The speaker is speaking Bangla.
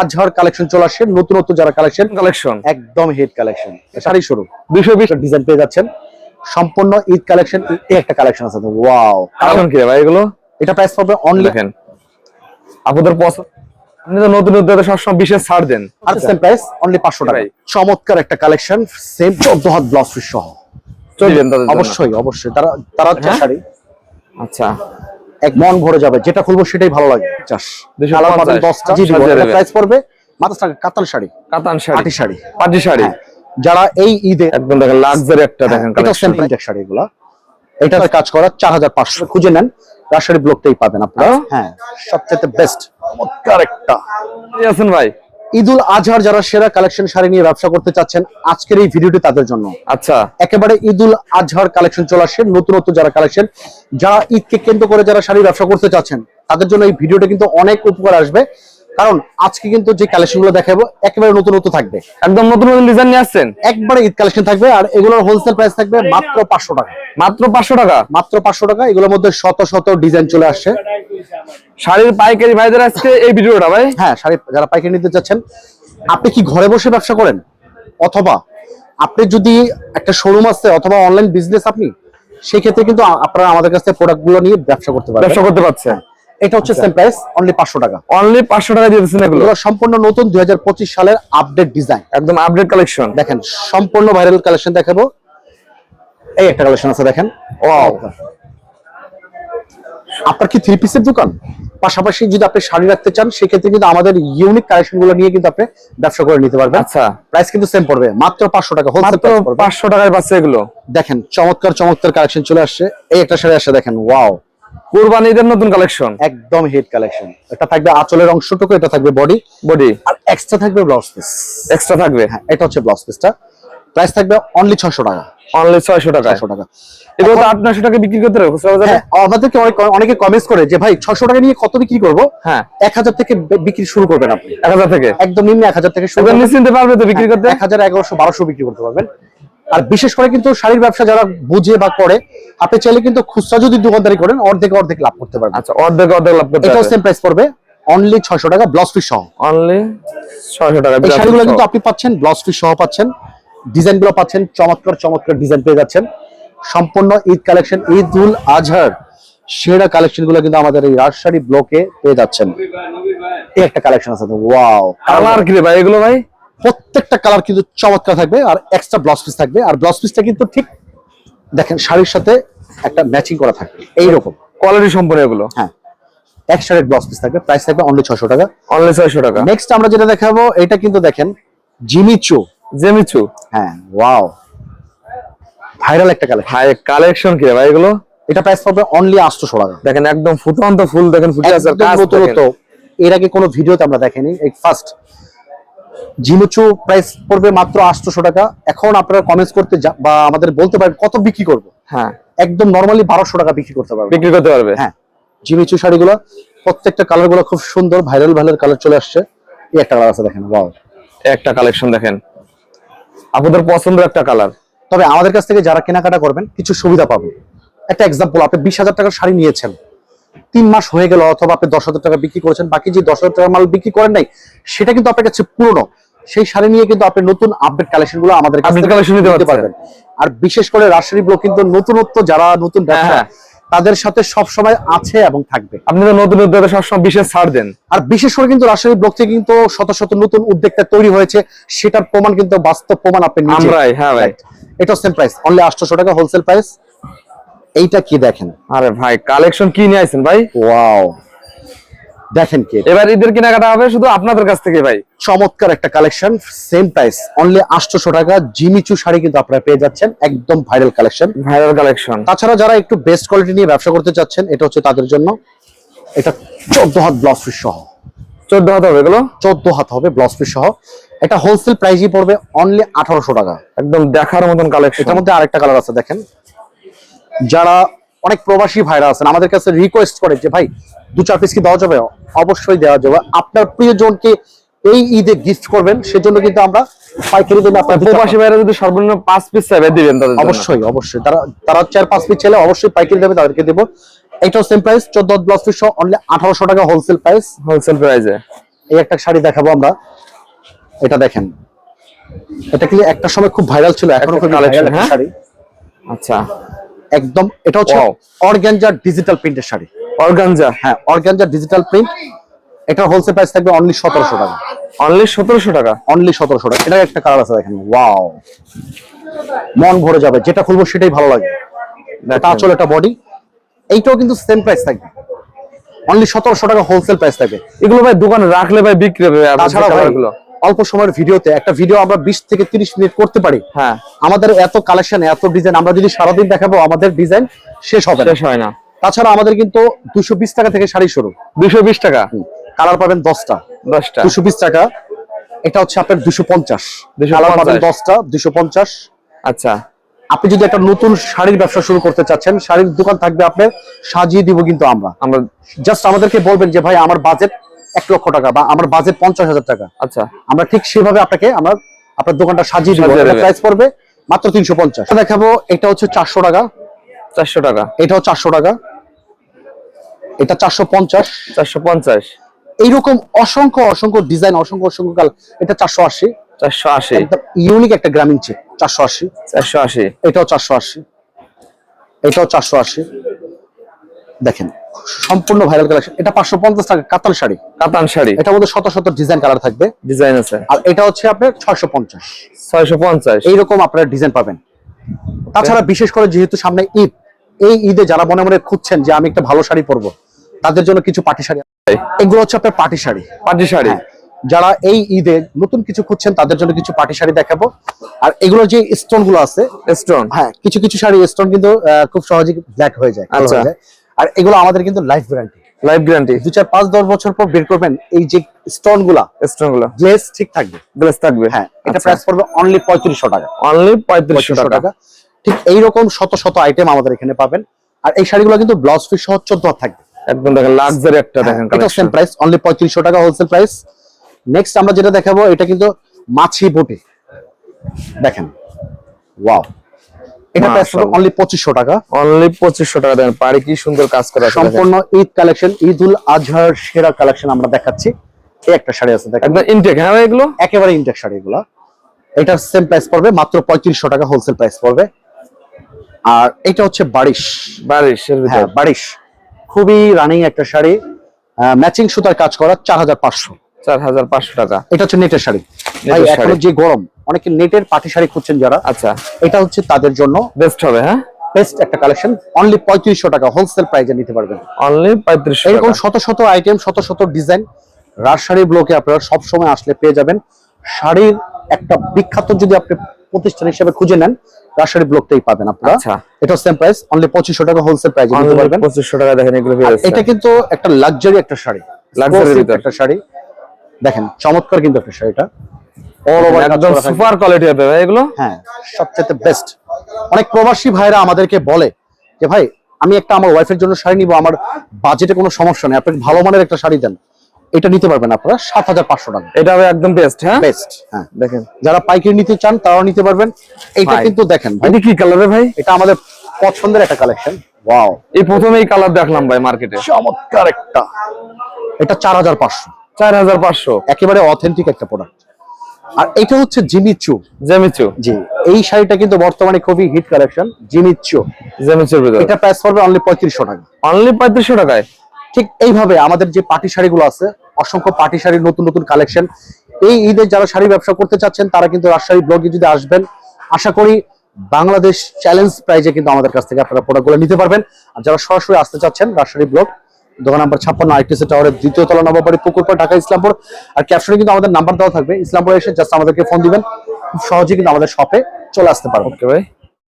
আজহার কালেকশন চলে আসছে নতুন নতুন যারা কালেকশন কালেকশন। একদম হিট কালেকশন। শাড়ি শুরু বিশ ডিজাইন পেয়ে যাচ্ছেন। সম্পূর্ণ ঈদ কালেকশন এই একটা কালেকশন আছে। ওয়াও কালেকশন কি ভাই এগুলো? এটা প্রাইস পাবে অনলি দেখেন আপনাদের পছন্দ আপনি তো নতুন সবসময় বিশেষ ছাড় দেন। আর সেম প্রাইস অনলি টাকা। চমৎকার একটা কালেকশন সেম চোদ্দ হাত ব্লাউজ পিস সহ। জন্য। অবশ্যই অবশ্যই। তারা তারা হ্যাঁ? শাড়ি। আচ্ছা। এক মন ভরে যাবে যেটা খুলবো সেটাই ভালো লাগে চাষ কালার পাবেন দশটা জি, জি, বলে দেবে। প্রাইস পড়বে মাত্র টাকা কাতান শাড়ি কাতান শাড়ি আটি শাড়ি। পাটি শাড়ি। হ্যাঁ। যারা এই ঈদে একদম দেখেন লাক্সারি একটা দেখেন হ্যাঁ, এটা শাড়ি এগুলা কাজ করা চার হাজার পাঁচশো। খুঁজে নেন ব্লকটাই পাবেন আপনারা। হ্যাঁ? হ্যাঁ সবচেয়ে বেস্ট চমৎকার একটা। আছেন ভাই। ঈদুল আজহার যারা সেরা কালেকশন শাড়ি নিয়ে ব্যবসা করতে চাচ্ছেন আজকের এই ভিডিওটি তাদের জন্য। আচ্ছা। একেবারে ঈদুল আজহার কালেকশন চলে আসছে নতুনত্ব নতুন যারা কালেকশন যারা ঈদকে কেন্দ্র করে যারা শাড়ি ব্যবসা করতে চাচ্ছেন তাদের জন্য এই ভিডিওটা কিন্তু অনেক উপকার আসবে। কারণ আজকে কিন্তু যে কালেকশনগুলো দেখাবো একেবারে নতুন নতুন থাকবে। একদম নতুন নতুন ডিজাইন নিয়ে আসছেন? একবারে ঈদ কালেকশন থাকবে আর এগুলোর হোলসেল প্রাইস থাকবে মাত্র পাঁচশো টাকা। মাত্র পাঁচশো টাকা? মাত্র পাঁচশো টাকা এগুলোর মধ্যে শত শত ডিজাইন চলে আসছে। শাড়ির পাইকারি ভাইদের আজকে এই ভিডিওটা ভাই। হ্যাঁ শাড়ি যারা পাইকারি নিতে চাচ্ছেন আপনি কি ঘরে বসে ব্যবসা করেন? অথবা আপনি যদি একটা শোরুম আছে অথবা অনলাইন বিজনেস আপনি সেক্ষেত্রে কিন্তু আপনারা আমাদের কাছ থেকে প্রোডাক্টগুলো নিয়ে ব্যবসা করতে পারবেন। ব্যবসা করতে পারছেন। এটা হচ্ছে সেম প্রাইস অনলি পাঁচশো টাকা। অনলি পাঁচশো টাকা দিয়ে দিচ্ছেন এগুলো? সম্পূর্ণ নতুন দুই হাজার পঁচিশ সালের আপডেট ডিজাইন একদম আপডেট কালেকশন দেখেন সম্পূর্ণ ভাইরাল কালেকশন দেখাবো। এই একটা কালেকশন আছে দেখেন। Wow. আপনার কি থ্রি পিসের দোকান? পাশাপাশি যদি আপনি শাড়ি রাখতে চান সেক্ষেত্রে কিন্তু আমাদের ইউনিক কালেকশনগুলো নিয়ে কিন্তু আপনি ব্যবসা করে নিতে পারবেন। আচ্ছা। প্রাইস কিন্তু সেম পড়বে মাত্র পাঁচশো টাকা পাঁচশো টাকায় পাচ্ছে এগুলো। দেখেন চমৎকার চমৎকার কালেকশন চলে আসছে। এই একটা শাড়ি আসছে দেখেন ওয়াও কোরবানি ঈদের নতুন কালেকশন? একদম হিট কালেকশন এটা থাকবে আঁচলের অংশটুকু এটা থাকবে বডি বডি আর এক্সট্রা থাকবে ব্লাউজ পিস এক্সট্রা থাকবে? হ্যাঁ এটা হচ্ছে ব্লাউজ পিসটা প্রাইস থাকবে অনলি ছশো টাকা। অনলি ছয়শো টাকা? ছশো টাকা। এগুলো তো আটশো টাকা বিক্রি করতে হবে খুচরা বাজারে হ্যাঁ আমাদেরকে অনেক অনেকে কমেন্টস করে যে ভাই ছশো টাকা নিয়ে কত বিক্রি করব? হ্যাঁ। এক হাজার থেকে বিক্রি শুরু করবেন আপনি। এক হাজার থেকে? একদম নিম্ন এক হাজার থেকে শুরু করবেন। নিশ্চিন্তে পারবে তো বিক্রি করতে? এক হাজার এগারোশো বারোশো বিক্রি করতে পারবেন। আর বিশেষ করে কিন্তু শাড়ির ব্যবসা যারা বুঝে বা করে আপনি চাইলে কিন্তু খুচরা যদি দোকানদারি করেন অর্ধেক অর্ধেক লাভ করতে পারবেন। আচ্ছা অর্ধেক অর্ধেক লাভ করতে এটাও সেম প্রাইস পড়বে। অনলি ছয়শো টাকা ব্লাউজ পিস সহ। অনলি ছয়শো টাকা এই শাড়িগুলো কিন্তু আপনি পাচ্ছেন ব্লাউজ পিস সহ পাচ্ছেন। ডিজাইনগুলো পাচ্ছেন চমৎকার চমৎকার ডিজাইন পেয়ে যাচ্ছেন। সম্পূর্ণ ঈদ কালেকশন ঈদ উল আজহার সেরা কালেকশনগুলো কিন্তু আমাদের এই রাজশাহী ব্লকে পেয়ে যাচ্ছেন। এই একটা কালেকশন আছে ওয়াও কালার কি ভাই এগুলো ভাই? প্রত্যেকটা কালার কিন্তু চমৎকার থাকবে আর এক্সট্রা ব্লাউজ পিস থাকবে। আর ব্লাউজ পিসটা কিন্তু ঠিক দেখেন শাড়ির সাথে একটা ম্যাচিং করা থাকবে। এইরকম। কোয়ালিটি সম্পূর্ণ এগুলো? হ্যাঁ। এক শাড়ির ব্লাউজ পিস থাকবে প্রাইস থাকবে অনলি ছশো টাকা। অনলি ছয়শো টাকা। নেক্সট আমরা যেটা দেখাবো এটা কিন্তু দেখেন জিমিচু জেমিচু হ্যাঁ ওয়াও ভাইরাল একটা কালেকশন ভাই কালেকশন কি ভাই এগুলো? এটা প্রাইস পড়বে অনলি আটশোশো টাকা। দেখেন একদম ফুটন্ত ফুল দেখেন ফুটে আছে কাজ এর আগে কোনো ভিডিওতে আমরা দেখিনি। এই ফার্স্ট জিমিচু প্রাইস পড়বে মাত্র আটশোশো টাকা। এখন আপনারা কমেন্টস করতে বা আমাদের বলতে পারেন কত বিক্রি করব? হ্যাঁ। একদম নর্মালি বারোশো টাকা বিক্রি করতে পারবে। বিক্রি করতে পারবে? হ্যাঁ। জিমিচু শাড়িগুলো প্রত্যেকটা কালারগুলো খুব সুন্দর ভাইরাল ভাইরাল কালার চলে আসছে। এই একটা কালার আছে দেখেন ওয়াও একটা কালেকশন দেখেন। আপনাদের পছন্দের একটা কালার তবে আমাদের কাছ থেকে যারা কেনাকাটা করবেন কিছু সুবিধা পাবেন। একটা এক্সাম্পল আপনি বিশ হাজার টাকার শাড়ি নিয়েছেন। তিন মাস হয়ে গেল অথবা আপনি দশ হাজার টাকা বিক্রি করেছেন বাকি যে দশ হাজার টাকার মাল বিক্রি করেন নাই সেটা কিন্তু আপনার কাছে পুরনো। সেই শাড়ি নিয়ে কিন্তু আপনি নতুন আপডেট কালেকশনগুলো আমাদের নিতে পারবেন। আর বিশেষ করে রাজশাহী ব্লক কিন্তু নতুনত্ব যারা নতুন হ্যাঁ। তাদের সাথে সব সময় আছে এবং থাকবে। আপনি তো নতুন উদ্যোগে সবসময় বিশেষ ছাড় দেন। আর বিশেষ করে কিন্তু রাজশাহী ব্লক থেকে কিন্তু শত শত নতুন উদ্যোক্তা তৈরি হয়েছে সেটার প্রমাণ কিন্তু বাস্তব প্রমাণ আপনি আমরাই হ্যাঁ ভাই। এটা সেম প্রাইস অনলি আটশোশো টাকা হোলসেল প্রাইস এইটা কি দেখেন? আরে ভাই কালেকশন কি নিয়ে আইছেন ভাই? ওয়াও। দেখেন কি এবার ঈদের কেনাকাটা হবে শুধু আপনাদের কাছ থেকে ভাই। চমৎকার একটা কালেকশন সেম প্রাইস অনলি আটশোশো টাকা। জিমিচু শাড়ি কিন্তু আপনারা পেয়ে যাচ্ছেন একদম ভাইরাল কালেকশন ভাইরাল কালেকশন তাছাড়া যারা একটু বেস্ট কোয়ালিটি নিয়ে ব্যবসা করতে চাচ্ছেন এটা হচ্ছে তাদের জন্য। এটা চোদ্দ হাত ব্লাউজ পিস সহ। চোদ্দ হাত হবে এগুলো? চোদ্দ হাত হবে ব্লাউজ পিস সহ। এটা হোলসেল প্রাইসই পড়বে অনলি আঠারোশো টাকা। একদম দেখার মতন কালেকশন এটার মধ্যে আরেকটা কালার আছে দেখেন। যারা অনেক প্রবাসী ভাইরা আছেন আমাদের কাছে রিকোয়েস্ট করে যে ভাই দু চার পিস কি দেওয়া যাবে? অবশ্যই দেওয়া যাবে। আপনার প্রিয়জনকে এই ঈদে গিফট করবেন সেজন্য কিন্তু আমরা পাইকারি দামে আপনার প্রবাসী ভাইরা যদি সর্বনিম্ন পাঁচ পিস চাইবে দিবেন তাদের অবশ্যই অবশ্যই। তারা তারা চার পাঁচ পিস ছেলে অবশ্যই পাইকারি দেবে তাদেরকে দেবো। এটাও সেম প্রাইস চোদ্দ ব্লাউজ পিস অনলি আঠারোশো টাকা হোলসেল প্রাইস হোলসেল প্রাইসে এই একটা শাড়ি দেখাবো আমরা। এটা দেখেন। এটা কিন্তু একটা সময় খুব ভাইরাল ছিল এখনও খুব হ্যাঁ? শাড়ি। আচ্ছা। একদম এটা হচ্ছে অর্গানজা ডিজিটাল প্রিন্টের শাড়ি। অর্গানজা? হ্যাঁ অর্গানজা ডিজিটাল প্রিন্ট এটা হোলসেল প্রাইস থাকবে অনলি সতেরোশো টাকা। অনলি সতেরোশো টাকা? অনলি সতেরোশো টাকা। এটা একটা কালার আছে দেখেন ওয়াও মন ভরে যাবে যেটা খুলবো সেটাই ভালো লাগবে। এটা। আসলে একটা বডি এইটাও কিন্তু সেম প্রাইস থাকবে। অনলি সতেরোশো টাকা হোলসেল প্রাইস থাকবে। এগুলো ভাই দোকানে রাখলে ভাই বিক্রি হবে তাছাড়া ভাই, অল্প সময়ের ভিডিওতে একটা ভিডিও আমরা বিশ থেকে তিরিশ মিনিট করতে পারি। হ্যাঁ। আমাদের এত কালেকশন এত ডিজাইন আমরা যদি সারাদিন দেখাবো আমাদের ডিজাইন শেষ হবে শেষ হয় না। তাছাড়া আমাদের কিন্তু দুশো বিশ টাকা থেকে শাড়ি শুরু দুশো বিশ টাকা? কালার পাবেন দশটা। দশটা। দুশো বিশ টাকা এটা হচ্ছে আপনার দুশো পঞ্চাশ। কালার পাবেন দশটা দুশো পঞ্চাশ। আচ্ছা। আপনি যদি একটা নতুন শাড়ির ব্যবসা শুরু করতে চাচ্ছেন শাড়ির দোকান থাকবে আপনার সাজিয়ে দিব কিন্তু আমরা। আমরা জাস্ট আমাদেরকে বলবেন যে ভাই আমার বাজেট এক লক্ষ টাকা বা আমার বাজেট পঞ্চাশ হাজার টাকা। আচ্ছা। আমরা ঠিক সেভাবে আপনাকে আমরা আপনার দোকানটা সাজিয়ে দিব। প্রাইস পড়বে মাত্র তিনশো পঞ্চাশ। দেখাবো এটা হচ্ছে চারশো টাকা। চারশো টাকা। এটাও চারশো টাকা। এটা চারশো পঞ্চাশ। চারশো পঞ্চাশ। এইরকম অসংখ্য অসংখ্য ডিজাইন অসংখ্য অসংখ্য কাল এটা চারশো আশি। চারশো আশি। ইউনিক একটা গ্রামীণ চেক চারশো আশি। চারশো আশি। এটাও চারশো আশি। এটাও চারশো আশি। দেখেন। সম্পূর্ণ ভাইরাল কালেকশন এটা পাঁচশো পঞ্চাশ টাকা কাতান শাড়ি। কাতান শাড়ি। এটার মধ্যে শত শত ডিজাইন কালার থাকবে। ডিজাইন আছে। আর এটা হচ্ছে আপনার ছয়শো পঞ্চাশ। ছয়শো পঞ্চাশ। এইরকম আপনারা ডিজাইন পাবেন। তাছাড়া বিশেষ করে যেহেতু সামনে ঈদ এই ঈদে যারা মনে মনে খুঁজছেন যে আমি একটা ভালো শাড়ি পরবো তাদের জন্য কিছু পাটি শাড়ি এগুলো হচ্ছে আপনার পাটি শাড়ি। পাটি শাড়ি। হ্যাঁ। যারা এই ঈদে নতুন কিছু খুঁজছেন তাদের জন্য কিছু পাটি শাড়ি দেখাবো। আর এগুলো যে স্টোনগুলো আছে স্টোন হ্যাঁ কিছু কিছু শাড়ি স্টোন কিন্তু খুব সহজে ব্ল্যাক হয়ে যায় আচ্ছা। হয়ে। আর এগুলো আমাদের কিন্তু লাইফ গ্যারান্টি লাইফ গ্যারান্টি দু চার পাঁচ দশ বছর পর বের করবেন এই যে স্টোনগুলা স্টোনগুলো। গ্লেস ঠিক থাকবে। গ্লাস থাকবে। হ্যাঁ এটা আচ্ছা। প্রাইস পড়বে অনলি পঁয়ত্রিশশো টাকা। অনলি পঁয়ত্রিশশো টাকা। ঠিক এইরকম শত শত আইটেম আমাদের এখানে পাবেন। আর এই শাড়িগুলো কিন্তু ব্লাউজ পিস সহ চোদ্দ থাকবে। একদম দেখেন লাক্সারি একটা দেখেন এটা সেম প্রাইস অনলি পঁয়ত্রিশশো টাকা হোলসেল প্রাইস নেক্সট আমরা যেটা দেখাবো এটা কিন্তু মাছি বুটি দেখেন। ওয়াও এটা। অনলি টাকা। অনলি পঁচিশশো টাকা দেন পাড়ি কি সুন্দর কাজ করা সম্পূর্ণ ঈদ কালেকশন ঈদ আজহার সেরা কালেকশন আমরা দেখাচ্ছি। এই একটা শাড়ি আছে দেখেন। একদম ইনটেক হ্যাঁ এগুলো? একেবারে ইনটেক শাড়ি এগুলো। এটার সেম প্রাইস পড়বে মাত্র পঁয়ত্রিশশো টাকা হোলসেল প্রাইস পড়বে। আর এটা হচ্ছে বারিশ। বারিশের হ্যাঁ ভিতর। বারিশ। খুবই রানিং একটা শাড়ি। ম্যাচিং সুতার কাজ করা চার হাজার পাঁচশো। চার হাজার পাঁচশো টাকা। এটা হচ্ছে নেটের শাড়ি। ভাই এখন শাড়ি। যে গরম অনেকে নেটের পাটি শাড়ি খুঁজছেন যারা। আচ্ছা। এটা হচ্ছে তাদের জন্য বেস্ট হবে হ্যাঁ? বেস্ট একটা কালেকশন অনলি পঁয়ত্রিশশো টাকা হোলসেল প্রাইজে নিতে পারবেন। অনলি পঁয়ত্রিশশো এরকম শত শত আইটেম শত শত ডিজাইন রাজশাড়ি ব্লকে আপনারা সব সময় আসলে পেয়ে যাবেন। শাড়ির একটা বিখ্যাত যদি আপনি প্রতিষ্ঠান হিসেবে খুঁজে নেন রাজশাড়ি ব্লকটাই পাবেন আপনারা। আচ্ছা। এটা সেম প্রাইস অনলি পঁচিশশো টাকা হোলসেল প্রাইজে নিতে পারবেন। পঁচিশশো টাকা দেখেন এগুলো এটা কিন্তু একটা লাক্সারি একটা শাড়ি। Luxury একটা শাড়ি। দেখেন চমৎকার কিন্তু একটা শাড়িটা একদম করা থাকবে। সুপার কোয়ালিটি হবে ভাই এগুলো। হ্যাঁ সবচেয়ে বেস্ট অনেক প্রবাসী ভাইরা আমাদেরকে বলে যে ভাই আমি একটা আমার ওয়াইফের জন্য শাড়ি নিব আমার বাজেটে কোনো সমস্যা নেই আপনি ভালো মানের একটা শাড়ি দেন। এটা নিতে পারবেন আপনারা সাত হাজার পাঁচশো টাকা। এটা হবে একদম বেস্ট হ্যাঁ? বেস্ট হ্যাঁ। দেখেন। যারা পাইকারি নিতে চান তারাও নিতে পারবেন। ভাই। কিন্তু দেখেন ভাই। এটা কি কালারে ভাই? এটা আমাদের পছন্দের একটা কালেকশন ওয়াও এই প্রথমে এই কালার দেখলাম ভাই মার্কেটে চমৎকার একটা। এটা চার হাজার পাঁচশো। চার হাজার পাঁচশো। একেবারে অথেন্টিক একটা প্রোডাক্ট আর এটা হচ্ছে জিমিচু জেমিচু জি এই শাড়িটা কিন্তু বর্তমানে খুবই হিট কালেকশন জিমিচু জেমিচুর ভিতর। এটা প্রাইস পড়বে অনলি পঁয়ত্রিশশো টাকা। অনলি পঁয়ত্রিশশো টাকায়? ঠিক এইভাবে আমাদের যে পাটি শাড়িগুলো আছে অসংখ্য পাটি শাড়ির নতুন নতুন কালেকশন এই ঈদে যারা শাড়ি ব্যবসা করতে চাচ্ছেন তারা কিন্তু রাজশাহী ব্লগে যদি আসবেন আশা করি বাংলাদেশ চ্যালেঞ্জ প্রাইজে কিন্তু আমাদের কাছ থেকে আপনারা প্রোডাক্টগুলো নিতে পারবেন। আর যারা সরাসরি আসতে চাচ্ছেন রাজশাহী ব্লগ দোকান নাম্বার ছাপ্পান্ন আইটিসি টাওয়ারের দ্বিতীয় তলা নবাবাড়ি পুকুরপাড় ঢাকা ইসলামপুর। আর ক্যাপশনে কিন্তু আমাদের নাম্বার দেওয়া থাকবে। ইসলামপুরে এসে জাস্ট আমাদেরকে ফোন দিবেন। খুব সহজে কিন্তু আমাদের শপে চলে আসতে পারব ভাই।